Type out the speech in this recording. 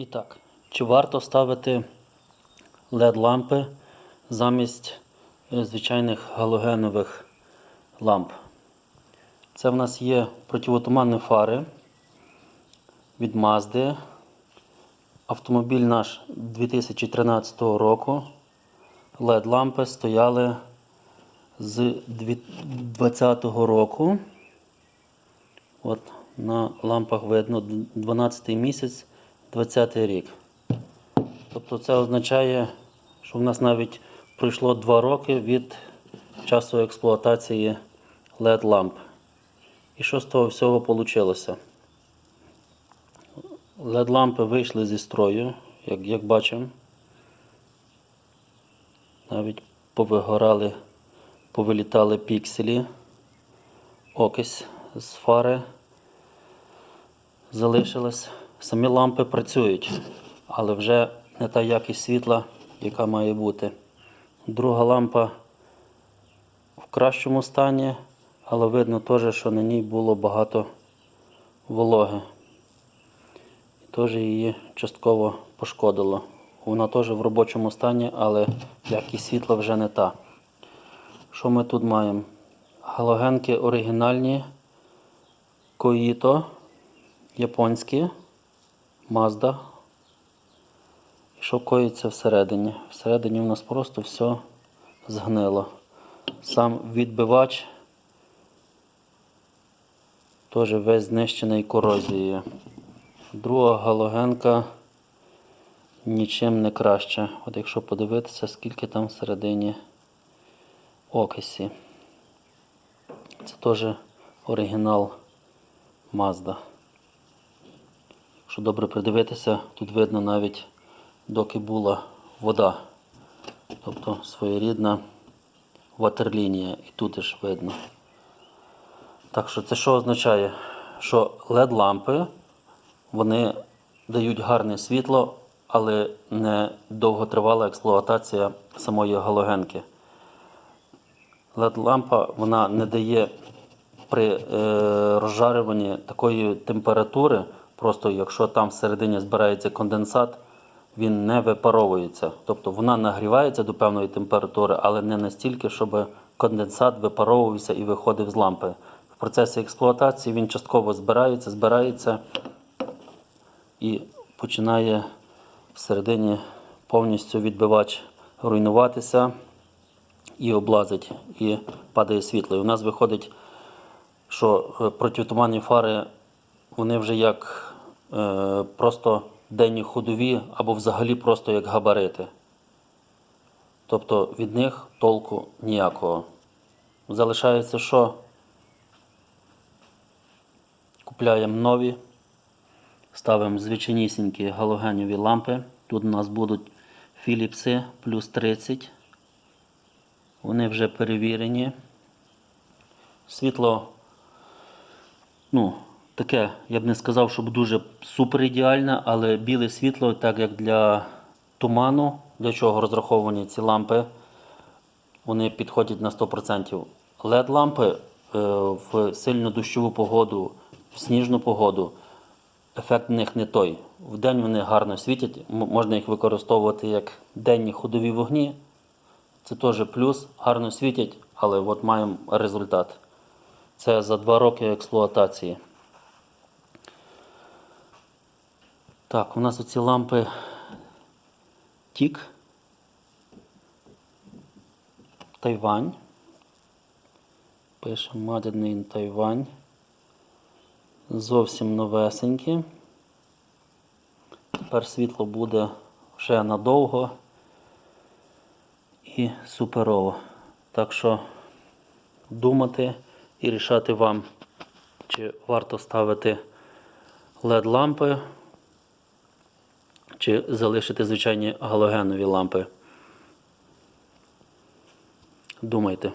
І так, чи варто ставити LED-лампи замість е, звичайних галогенових ламп? Це в нас є противотуманні фари від Mazda. Автомобіль наш 2013 року. LED-лампи стояли з 2020 року. От на лампах видно 12 місяць, 20 рік. Тобто це означає, що в нас навіть пройшло 2 роки від часу експлуатації LED ламп. І що з того всього вийшло? LED лампи вийшли зі строю, як, як бачимо. Навіть повигорали, повилітали пікселі, окись з фари залишилась. Самі лампи працюють, але вже не та якість світла, яка має бути. Друга лампа в кращому стані, але видно теж, що на ній було багато вологи. І теж її частково пошкодило. Вона теж в робочому стані, але якість світла вже не та. Що ми тут маємо? Галогенки оригінальні, Коїто, японські, Mazda. І що коїться всередині? Всередині в нас просто все згнило. Сам відбивач теж весь знищений корозією. Друга галогенка нічим не краще. От якщо подивитися, скільки там всередині окисі. Це теж оригінал Mazda. Якщо добре придивитися, тут видно навіть доки була вода. Тобто своєрідна ватерлінія. І тут ж видно. Так що це що означає? Що LED-лампи вони дають гарне світло, але не довготривала експлуатація самої галогенки. LED-лампа вона не дає при е, розжарюванні такої температури, просто якщо там всередині збирається конденсат, він не випаровується. Тобто вона нагрівається до певної температури, але не настільки, щоб конденсат випаровувався і виходив з лампи. В процесі експлуатації він частково збирається, збирається і починає всередині повністю відбивач руйнуватися і облазить, і падає світло. І у нас виходить, що е, протитуманні фари вони вже як просто денні ходові або взагалі просто як габарити. Тобто від них толку ніякого. Залишається що? Купляємо нові, ставимо звичайнісінькі галогенові лампи. Тут у нас будуть Філіпси плюс 30. Вони вже перевірені. Світло, ну, таке, я б не сказав, щоб дуже супер ідеальне, але біле світло, так як для туману, для чого розраховані ці лампи, вони підходять на 100%. LED-лампи е, в сильну дощову погоду, в сніжну погоду, ефект в них не той. Вдень вони гарно світять, можна їх використовувати як денні ходові вогні. Це теж плюс, гарно світять, але от маємо результат. Це за два роки експлуатації. Так, у нас оці лампи Тік. Тайвань. Пишемо Made Тайвань. Зовсім новесенькі. Тепер світло буде вже надовго і суперово. Так що думати і рішати вам, чи варто ставити LED-лампи, чи залишити звичайні галогенові лампи. Думайте.